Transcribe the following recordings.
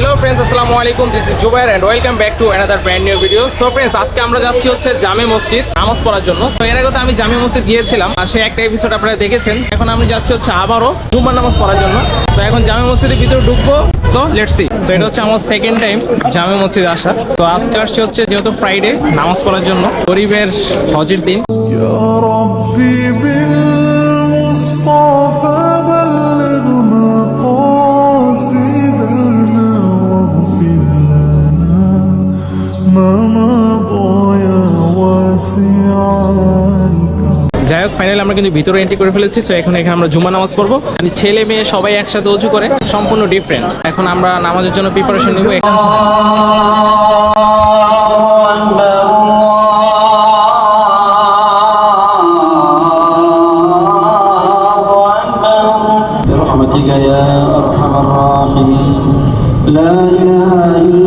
Hello friends আসসালামু আলাইকুম this is Zubair and welcome back to another brand new video so friends আজকে আমরা যাচ্ছি হচ্ছে জামে মসজিদ নামাজ পড়ার জন্য। তো এর আগে তো আমি জামে মসজিদ গিয়েছিলাম, আর সেই একটা এপিসোড আপনারা দেখেছেন। এখন আমি যাচ্ছি হচ্ছে আবারও জুম্মার নামাজ পড়ার জন্য। তো এখন জামে মসজিদের ভিতরে ঢুকবো। সো লেটস সি সো এটা হচ্ছে আমার সেকেন্ড টাইম জামে মসজিদ আসা তো আজকে আসছি হচ্ছে যেহেতু ফ্রাইডে নামাজ পড়ার জন্য, গরিবের হজের দিন। যাই হোক ফাইনালি আমরা কিন্তু ভিতরে এন্ট্রি করে ফেলেছি সো এখন এখানে আমরা জুমা নামাজ পড়বো মানে ছেলে মেয়ে সবাই একসাথে উঁচু করে সম্পূর্ণ ডিফারেন্ট এখন আমরা নামাজের জন্য প্রিপারেশন নিব এখানে برحمتك يا أرحم الراحمين لا إله إلا الله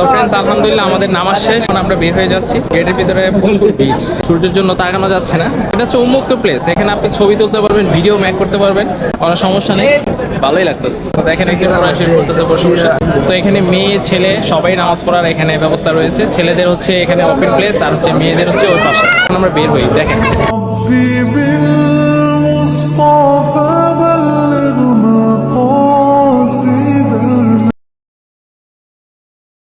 তো ফ্রেন্ডস আলহামদুলিল্লাহ আমাদের নামাজ শেষ। এখন আমরা বের হয়ে যাচ্ছি। গেটের ভিতরে প্রচুর ভিড়। সূর্যের জন্য তাকানো যাচ্ছে না। এটা হচ্ছে উন্মুক্ত প্লেস এখানে আপনি ছবি তুলতে পারবেন ভিডিও ম্যাক করতে পারবেন। কোনো সমস্যা নেই। ভালোই লাগতেছে। তো দেখেন এখানে কোরআন শরীফ পড়তেছে বসে বসে। তো এখানে মেয়ে, ছেলে, সবাই নামাজ পড়ার এখানে ব্যবস্থা রয়েছে। ছেলেদের হচ্ছে এখানে ওপেন প্লেস আর হচ্ছে মেয়েদের হচ্ছে ওই পাশে। এখন আমরা বের হই। দেখেন।